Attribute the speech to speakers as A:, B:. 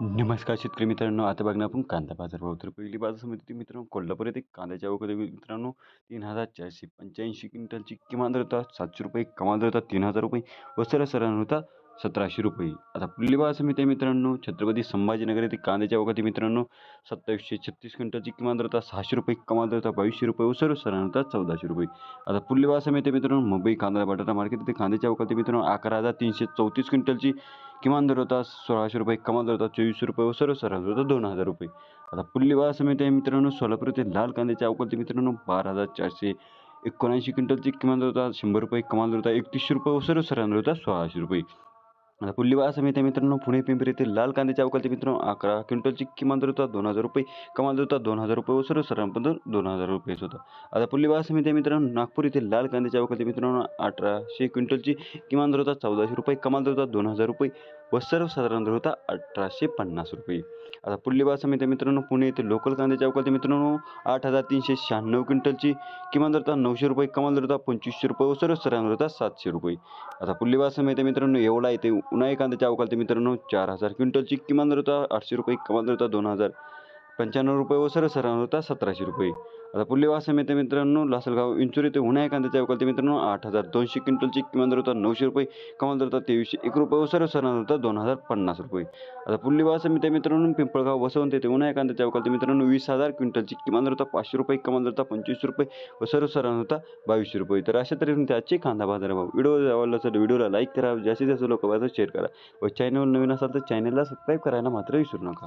A: नमस्कार शेतकरी मित्रांनो आता बघणार आपण कांदा बाजार भाव तर पहिली बाजार समिती मित्रांनो कोल्हापूर येथे कांद्याच्या अवघडे मित्रांनो तीन हजार चारशे पंच्याऐंशी क्विंटलची किमान दर सातशे रुपये कमाल दर तीन हजार रुपये व सरसरान होता सतराशे रुपये. आता पुढली बाजार समिती आहे मित्रांनो छत्रपती संभाजीनगर येथे कांद्याच्या अवघाती मित्रांनो सत्तावीसशे छत्तीस क्विंटलची किमान दर सहाशे रुपये कमाल दर बावीसशे रुपये व सर्वसाधारण होता चौदाशे रुपये. आता पुढली बाजार समिती मित्रांनो मुंबई कांदा बटाटा मार्केट येथे कांद्याच्या अवघाती मित्रांनो अकरा हजार तीनशे चौतीस क्विंटलची किमान दर होता सोळाशे रुपये कमाल दर होता चोवीसशे रुपये व सर्वसाधारण होता दोन हजार रुपये. आता पुढली बाजार समिती आहे मित्रांनो सोलापूर येथे लाल कांद्याच्या अवकाळी मित्रांनो बारा हजार चारशे एकोणऐंशी क्विंटलची किमान दर होता शंभर रुपये कमाल दर होता एकतीसशे रुपये व सर्वसाधारण होता सोळाशे रुपये. आता पुढली बाजार समिती मित्रांनो पुणे पिंपरी येथे लाल कांद्याच्या अवकाळी मित्रांनो अकरा क्विंटलची किमान दर होता दोन हजार रुपये कमाल दर होता दोन हजार रुपये व सर्व दर दोन हजार रुपयेच होता. आता पुढली समिती आहे मित्रांनो नागपूर येथे लाल कांद्याच्या अवकाळी मित्रांनो अठराशे क्विंटलची किमान दर होता चौदाशे रुपये कमाल दर होता दोन हजार रुपये व सर्वसाधारण दर होता अठराशे पन्नास रुपये. आता पुढली बाजार समिती मित्रांनो पुणे येथे लोकल कांद्याच्या अवकाळी मित्रांनो आठ हजार तीनशे शहाण्णव क्विंटलची किमान दर होता नऊशे रुपये कमाल दर होता पंचवीसशे रुपये व सर्वसाधारण दर होता सातशे रुपये. आता पुढली समिती मित्रांनो एवढा येथे उन्हाळी कांद्याच्या अवकाळी मित्रांनो चार हजार क्विंटलची किमान दर होता आठशे रुपये कमाल दर होता दोन हजार. पंच्याण्णव रुपये व सर्वसाधारण होता सतराशे रुपये. आता पुढली बाजार समिती मित्रांनो लासलगाव इंचुर ते उन्हाळी कांद्याच्या अवकाळी मित्रांनो आठ हजार दोनशे क्विंटलची किमान दर होता नऊशे रुपये कमाल दर होता तेवीसशे एक रुपये व सर्वसाधारण होता दोन हजार पन्नास रुपये. आता पुढली बाजार समिती मित्रांनो पिंपळगाव वसवंत येथे उन्हाळी कांद्याच्या अवकाळी मित्रांनो वीस हजार क्विंटलची किमान दर होता पाचशे रुपये कमाल दर होता पंचवीस रुपये व सर्वसाधारण होता बावीसशे रुपये. तर अशा तऱ्हेने त्याचे कांदा बाजार भाव. व्हिडिओ आवडला असेल व्हिडिओला लाईक करा जास्तीत जास्त लोक शेअर करा व चॅनल नवीन असाल तर चॅनलला सबस्क्राईब करायला मात्र विसरू नका.